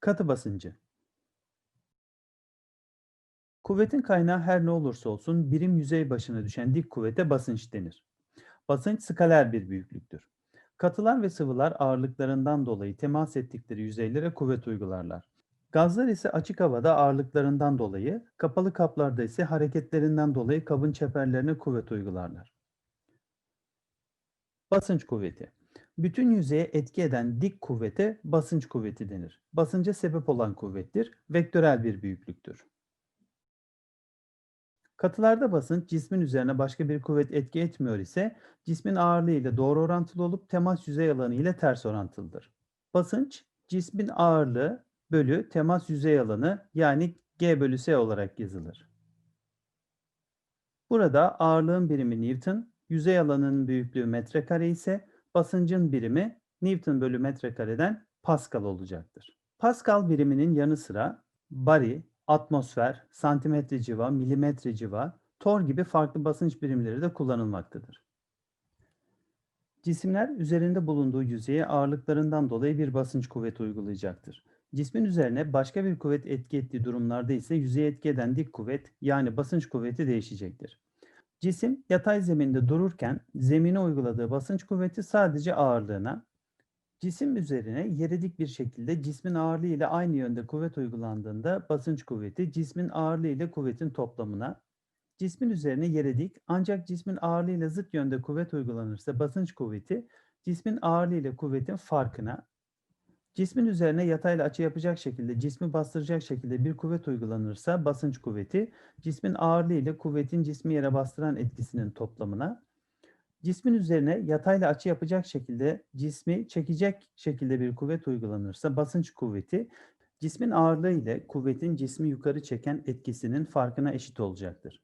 Katı basıncı. Kuvvetin kaynağı her ne olursa olsun birim yüzey başına düşen dik kuvvete basınç denir. Basınç skaler bir büyüklüktür. Katılar ve sıvılar ağırlıklarından dolayı temas ettikleri yüzeylere kuvvet uygularlar. Gazlar ise açık havada ağırlıklarından dolayı, kapalı kaplarda ise hareketlerinden dolayı kabın çeperlerine kuvvet uygularlar. Basınç kuvveti. Bütün yüzeye etki eden dik kuvvete basınç kuvveti denir. Basınca sebep olan kuvvettir, vektörel bir büyüklüktür. Katılarda basınç cismin üzerine başka bir kuvvet etki etmiyor ise cismin ağırlığı ile doğru orantılı olup temas yüzey alanı ile ters orantılıdır. Basınç cismin ağırlığı bölü temas yüzey alanı yani G bölü S olarak yazılır. Burada ağırlığın birimi Newton, yüzey alanının büyüklüğü metrekare ise basıncın birimi Newton bölü metrekareden Pascal olacaktır. Pascal biriminin yanı sıra bari, atmosfer, santimetre civa, milimetre civa, tor gibi farklı basınç birimleri de kullanılmaktadır. Cisimler üzerinde bulunduğu yüzeye ağırlıklarından dolayı bir basınç kuvveti uygulayacaktır. Cismin üzerine başka bir kuvvet etki ettiği durumlarda ise yüzeye etki eden dik kuvvet yani basınç kuvveti değişecektir. Cisim yatay zeminde dururken zemine uyguladığı basınç kuvveti sadece ağırlığına, cisim üzerine yere dik bir şekilde cismin ağırlığı ile aynı yönde kuvvet uygulandığında basınç kuvveti cismin ağırlığı ile kuvvetin toplamına, cismin üzerine yere dik ancak cismin ağırlığı ile zıt yönde kuvvet uygulanırsa basınç kuvveti cismin ağırlığı ile kuvvetin farkına, cismin üzerine yatayla açı yapacak şekilde cismi bastıracak şekilde bir kuvvet uygulanırsa basınç kuvveti cismin ağırlığı ile kuvvetin cismi yere bastıran etkisinin toplamına, cismin üzerine yatayla açı yapacak şekilde cismi çekecek şekilde bir kuvvet uygulanırsa basınç kuvveti cismin ağırlığı ile kuvvetin cismi yukarı çeken etkisinin farkına eşit olacaktır.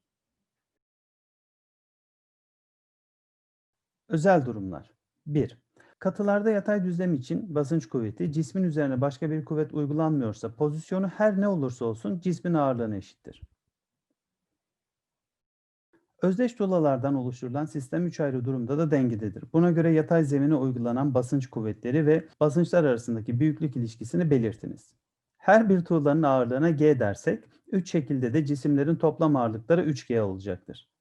Özel durumlar 1. Katılarda yatay düzlem için basınç kuvveti cismin üzerine başka bir kuvvet uygulanmıyorsa pozisyonu her ne olursa olsun cismin ağırlığına eşittir. Özdeş dolalardan oluşturulan sistem 3 ayrı durumda da dengededir. Buna göre yatay zemine uygulanan basınç kuvvetleri ve basınçlar arasındaki büyüklük ilişkisini belirtiniz. Her bir tuğlanın ağırlığına G dersek, 3 şekilde de cisimlerin toplam ağırlıkları 3G olacaktır.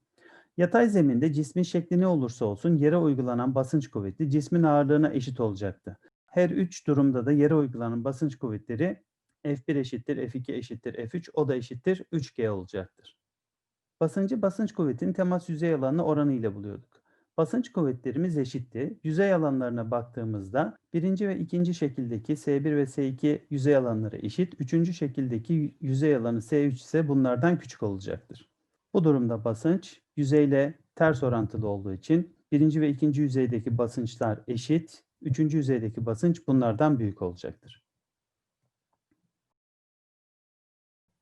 Yatay zeminde cismin şekli ne olursa olsun yere uygulanan basınç kuvveti cismin ağırlığına eşit olacaktı. Her üç durumda da yere uygulanan basınç kuvvetleri F1 eşittir, F2 eşittir, F3 o da eşittir 3G olacaktır. Basıncı basınç kuvvetinin temas yüzey alanına oranı ile buluyorduk. Basınç kuvvetlerimiz eşitti. Yüzey alanlarına baktığımızda birinci ve ikinci şekildeki S1 ve S2 yüzey alanları eşit. Üçüncü şekildeki yüzey alanı S3 ise bunlardan küçük olacaktır. Bu durumda basınç yüzeyle ters orantılı olduğu için birinci ve ikinci yüzeydeki basınçlar eşit, üçüncü yüzeydeki basınç bunlardan büyük olacaktır.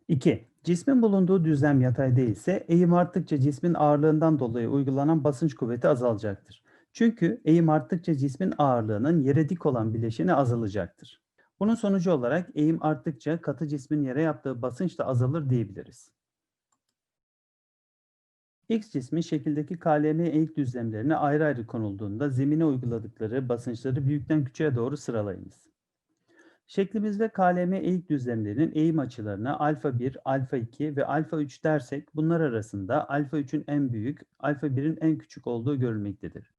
2. Cismin bulunduğu düzlem yatay değilse eğim arttıkça cismin ağırlığından dolayı uygulanan basınç kuvveti azalacaktır. Çünkü eğim arttıkça cismin ağırlığının yere dik olan bileşeni azalacaktır. Bunun sonucu olarak eğim arttıkça katı cismin yere yaptığı basınç da azalır diyebiliriz. X cismi şekildeki KLM eğik düzlemlerine ayrı ayrı konulduğunda zemine uyguladıkları basınçları büyükten küçüğe doğru sıralayınız. Şeklimizde KLM eğik düzlemlerinin eğim açılarına alfa 1, alfa 2 ve alfa 3 dersek bunlar arasında alfa 3'ün en büyük, alfa 1'in en küçük olduğu görülmektedir.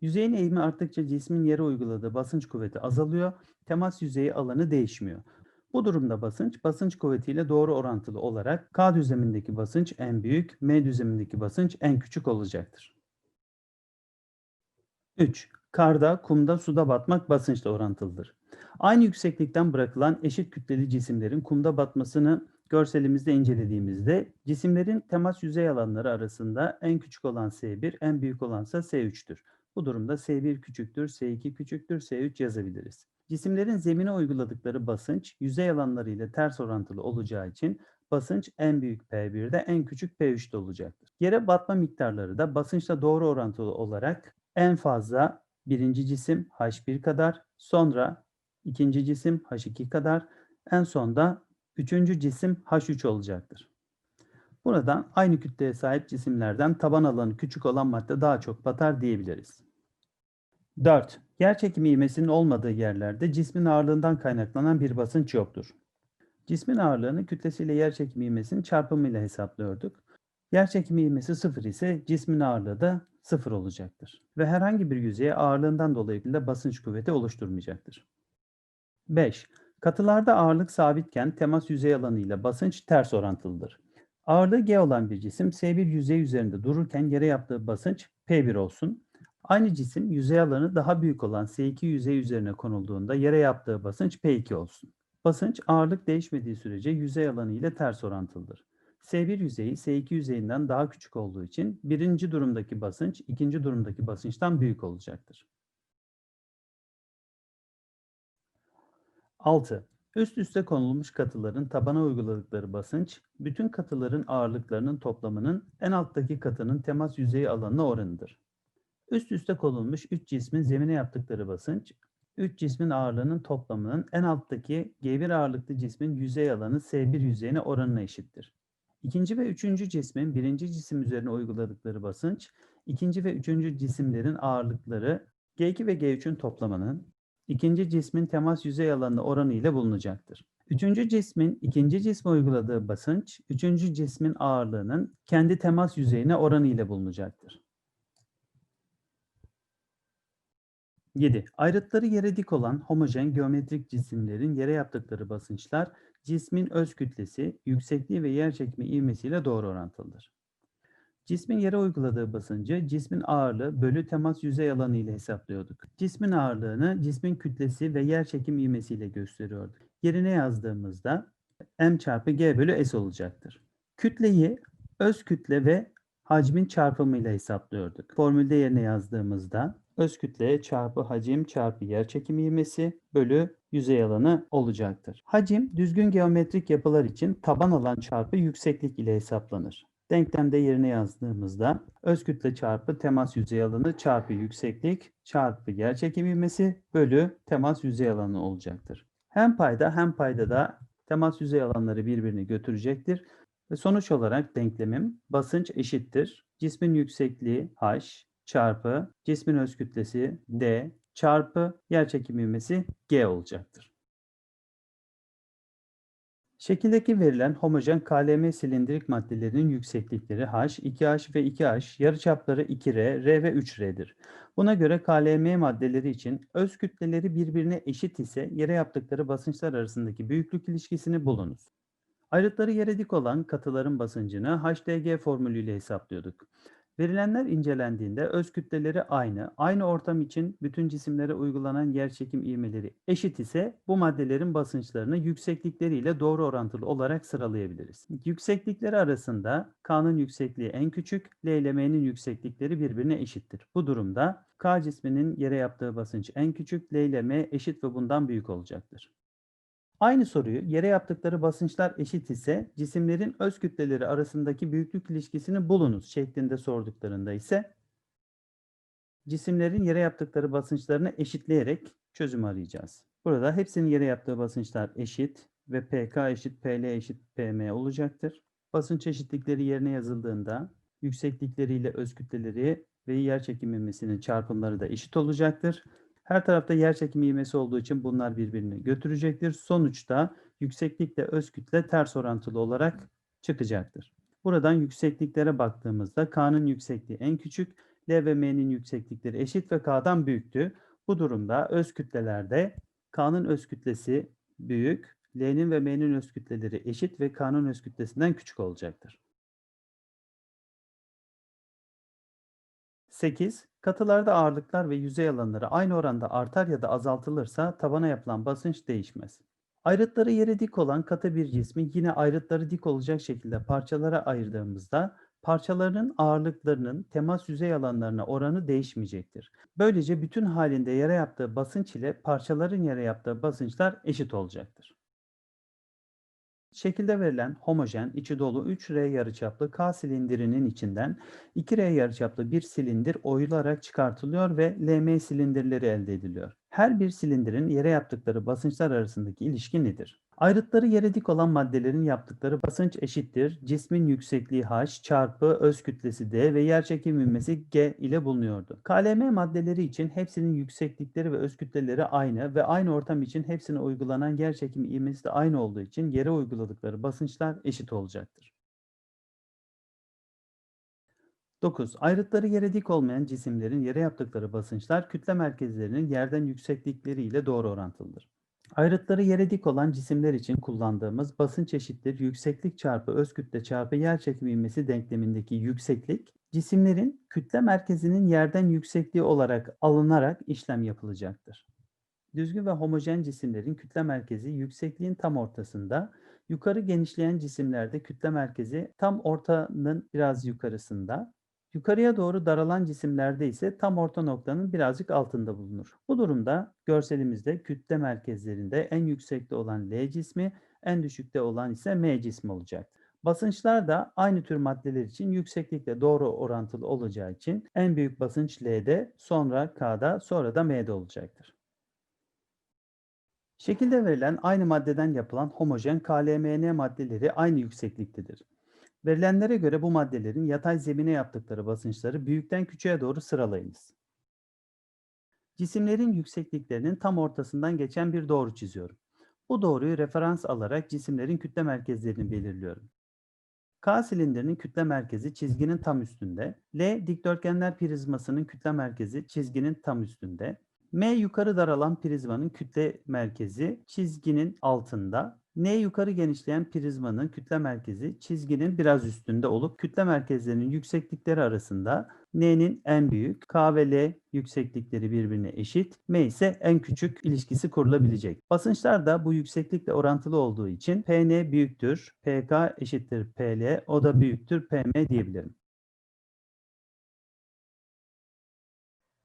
Yüzeyin eğimi arttıkça cismin yere uyguladığı basınç kuvveti azalıyor, temas yüzeyi alanı değişmiyor. Bu durumda basınç, basınç kuvvetiyle doğru orantılı olarak K düzlemindeki basınç en büyük, M düzlemindeki basınç en küçük olacaktır. 3. Karda, kumda, suda batmak basınçla orantılıdır. Aynı yükseklikten bırakılan eşit kütleli cisimlerin kumda batmasını görselimizde incelediğimizde cisimlerin temas yüzey alanları arasında en küçük olan S1, en büyük olansa S3'tür. Bu durumda S1 küçüktür, S2 küçüktür, S3 yazabiliriz. Cisimlerin zemine uyguladıkları basınç yüzey alanları ile ters orantılı olacağı için basınç en büyük P1'de en küçük P3'te olacaktır. Yere batma miktarları da basınçla doğru orantılı olarak en fazla birinci cisim H1 kadar, sonra ikinci cisim H2 kadar, en sonda üçüncü cisim H3 olacaktır. Buradan aynı kütleye sahip cisimlerden taban alanı küçük olan madde daha çok batar diyebiliriz. 4. Yerçekimi ivmesinin olmadığı yerlerde cismin ağırlığından kaynaklanan bir basınç yoktur. Cismin ağırlığını kütlesiyle yerçekimi ivmesinin çarpımıyla hesaplıyorduk. Yerçekimi ivmesi 0 ise cismin ağırlığı da 0 olacaktır. Ve herhangi bir yüzeye ağırlığından dolayı da basınç kuvveti oluşturmayacaktır. 5. Katılarda ağırlık sabitken temas yüzey alanı ile basınç ters orantılıdır. Ağırlığı G olan bir cisim S1 yüzey üzerinde dururken yere yaptığı basınç P1 olsun. Aynı cisim yüzey alanı daha büyük olan S2 yüzey üzerine konulduğunda yere yaptığı basınç P2 olsun. Basınç ağırlık değişmediği sürece yüzey alanı ile ters orantılıdır. S1 yüzeyi S2 yüzeyinden daha küçük olduğu için birinci durumdaki basınç ikinci durumdaki basınçtan büyük olacaktır. 6. Üst üste konulmuş katıların tabana uyguladıkları basınç, bütün katıların ağırlıklarının toplamının en alttaki katının temas yüzeyi alanına oranıdır. Üst üste konulmuş 3 cismin zemine yaptıkları basınç, 3 cismin ağırlığının toplamının en alttaki G1 ağırlıklı cismin yüzey alanı S1 yüzeyine oranına eşittir. İkinci ve üçüncü cismin birinci cisim üzerine uyguladıkları basınç, ikinci ve üçüncü cisimlerin ağırlıkları G2 ve G3'ün toplamının ikinci cismin temas yüzey alanı oranı ile bulunacaktır. Üçüncü cismin ikinci cisme uyguladığı basınç, üçüncü cismin ağırlığının kendi temas yüzeyine oranı ile bulunacaktır. 7. Ayrıtları yere dik olan homojen geometrik cisimlerin yere yaptıkları basınçlar cismin öz kütlesi, yüksekliği ve yerçekimi ivmesiyle doğru orantılıdır. Cismin yere uyguladığı basıncı cismin ağırlığı bölü temas yüzey alanı ile hesaplıyorduk. Cismin ağırlığını cismin kütlesi ve yerçekim ivmesiyle gösteriyorduk. Yerine yazdığımızda m çarpı g bölü s olacaktır. Kütleyi öz kütle ve hacmin çarpımıyla hesaplıyorduk. Formülde yerine yazdığımızda öz kütle çarpı hacim çarpı yerçekim ivmesi bölü yüzey alanı olacaktır. Hacim düzgün geometrik yapılar için taban alan çarpı yükseklik ile hesaplanır. Denklemde yerine yazdığımızda öz kütle çarpı temas yüzey alanı çarpı yükseklik çarpı yerçekim ivmesi bölü temas yüzey alanı olacaktır. Hem payda hem payda da temas yüzey alanları birbirini götürecektir. Ve sonuç olarak denklemim basınç eşittir. Cismin yüksekliği h çarpı cismin öz kütlesi d çarpı yerçekim ivmesi g olacaktır. Şekildeki verilen homojen KLM silindirik maddelerinin yükseklikleri H, 2H ve 2H, yarıçapları 2R, R ve 3R'dir. Buna göre KLM maddeleri için öz kütleleri birbirine eşit ise yere yaptıkları basınçlar arasındaki büyüklük ilişkisini bulunuz. Ayrıtları yere dik olan katıların basıncını HDG formülüyle hesaplıyorduk. Verilenler incelendiğinde öz kütleleri aynı, aynı ortam için bütün cisimlere uygulanan yerçekim ivmeleri eşit ise bu maddelerin basınçlarını yükseklikleriyle doğru orantılı olarak sıralayabiliriz. Yükseklikleri arasında K'nın yüksekliği en küçük, L ile M'nin yükseklikleri birbirine eşittir. Bu durumda K cisminin yere yaptığı basınç en küçük, L ile M eşit ve bundan büyük olacaktır. Aynı soruyu yere yaptıkları basınçlar eşit ise cisimlerin öz kütleleri arasındaki büyüklük ilişkisini bulunuz şeklinde sorduklarında ise cisimlerin yere yaptıkları basınçlarını eşitleyerek çözüm arayacağız. Burada hepsinin yere yaptığı basınçlar eşit ve PK eşit PL eşit PM olacaktır. Basınç eşitlikleri yerine yazıldığında yükseklikleriyle öz kütleleri ve yerçekim ivmesinin çarpımları da eşit olacaktır. Her tarafta yer çekimi ivmesi olduğu için bunlar birbirini götürecektir. Sonuçta yükseklikle öz kütle ters orantılı olarak çıkacaktır. Buradan yüksekliklere baktığımızda K'nın yüksekliği en küçük, L ve M'nin yükseklikleri eşit ve K'dan büyüktü. Bu durumda öz kütlelerde K'nın öz kütlesi büyük, L'nin ve M'nin öz kütleleri eşit ve K'nın öz kütlesinden küçük olacaktır. 8. Katılarda ağırlıklar ve yüzey alanları aynı oranda artar ya da azaltılırsa tabana yapılan basınç değişmez. Ayrıtları yere dik olan katı bir cismi yine ayrıtları dik olacak şekilde parçalara ayırdığımızda parçalarının ağırlıklarının temas yüzey alanlarına oranı değişmeyecektir. Böylece bütün halinde yere yaptığı basınç ile parçaların yere yaptığı basınçlar eşit olacaktır. Şekilde verilen homojen, içi dolu 3R yarıçaplı K silindirinin içinden 2R yarıçaplı bir silindir oyularak çıkartılıyor ve LM silindirleri elde ediliyor. Her bir silindirin yere yaptıkları basınçlar arasındaki ilişki nedir? Ayrıtları yere dik olan maddelerin yaptıkları basınç eşittir. Cismin yüksekliği h çarpı öz kütlesi d ve yerçekim ivmesi g ile bulunuyordu. KLM maddeleri için hepsinin yükseklikleri ve öz kütleleri aynı ve aynı ortam için hepsine uygulanan yerçekim ivmesi de aynı olduğu için yere uyguladıkları basınçlar eşit olacaktır. 9. Ayrıtları yere dik olmayan cisimlerin yere yaptıkları basınçlar kütle merkezlerinin yerden yükseklikleri ile doğru orantılıdır. Ayrıtları yere dik olan cisimler için kullandığımız basınç eşittir yükseklik çarpı öz kütle çarpı yerçekim ivmesi denklemindeki yükseklik, cisimlerin kütle merkezinin yerden yüksekliği olarak alınarak işlem yapılacaktır. Düzgün ve homojen cisimlerin kütle merkezi yüksekliğin tam ortasında, yukarı genişleyen cisimlerde kütle merkezi tam ortanın biraz yukarısında, Yukarıya doğru daralan cisimlerde ise tam orta noktanın birazcık altında bulunur. Bu durumda görselimizde kütle merkezlerinde en yüksekte olan L cismi, en düşükte olan ise M cismi olacak. Basınçlar da aynı tür maddeler için yükseklikle doğru orantılı olacağı için en büyük basınç L'de, sonra K'da, sonra da M'de olacaktır. Şekilde verilen aynı maddeden yapılan homojen KLMN maddeleri aynı yüksekliktedir. Verilenlere göre bu maddelerin yatay zemine yaptıkları basınçları büyükten küçüğe doğru sıralayınız. Cisimlerin yüksekliklerinin tam ortasından geçen bir doğru çiziyorum. Bu doğruyu referans alarak cisimlerin kütle merkezlerini belirliyorum. K silindirinin kütle merkezi çizginin tam üstünde, L dikdörtgenler prizmasının kütle merkezi çizginin tam üstünde, M yukarı daralan prizmanın kütle merkezi çizginin altında, N yukarı genişleyen prizmanın kütle merkezi çizginin biraz üstünde olup kütle merkezlerinin yükseklikleri arasında N'nin en büyük, K ve L yükseklikleri birbirine eşit, M ise en küçük ilişkisi kurulabilecek. Basınçlar da bu yükseklikle orantılı olduğu için Pn büyüktür, Pk eşittir Pl, o da büyüktür Pm diyebilirim.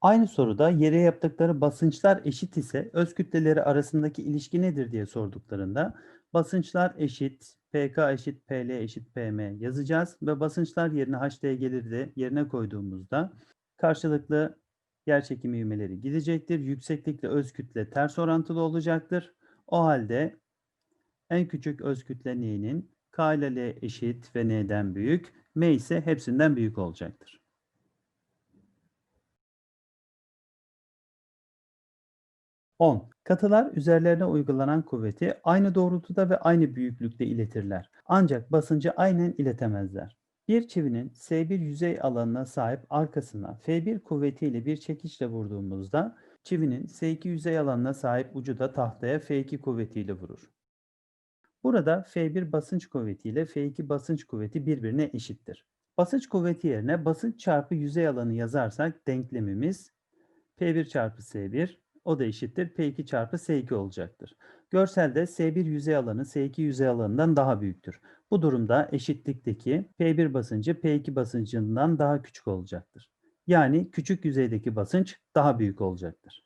Aynı soruda yere yaptıkları basınçlar eşit ise öz kütleleri arasındaki ilişki nedir diye sorduklarında basınçlar eşit, PK eşit, PL eşit, PM yazacağız ve basınçlar yerine HD gelir de yerine koyduğumuzda karşılıklı yerçekimi ivmeleri gidecektir. Yükseklikle öz kütle ters orantılı olacaktır. O halde en küçük öz kütle N'nin K ile L eşit ve N'den büyük, M ise hepsinden büyük olacaktır. 10. Katılar üzerlerine uygulanan kuvveti aynı doğrultuda ve aynı büyüklükte iletirler. Ancak basıncı aynen iletemezler. Bir çivinin S1 yüzey alanına sahip arkasına F1 kuvvetiyle bir çekiçle vurduğumuzda çivinin S2 yüzey alanına sahip ucu da tahtaya F2 kuvvetiyle vurur. Burada F1 basınç kuvveti ile F2 basınç kuvveti birbirine eşittir. Basınç kuvveti yerine basınç çarpı yüzey alanı yazarsak denklemimiz P1 çarpı S1 o da eşittir P2 çarpı S2 olacaktır. Görselde S1 yüzey alanı S2 yüzey alanından daha büyüktür. Bu durumda eşitlikteki P1 basıncı P2 basıncından daha küçük olacaktır. Yani küçük yüzeydeki basınç daha büyük olacaktır.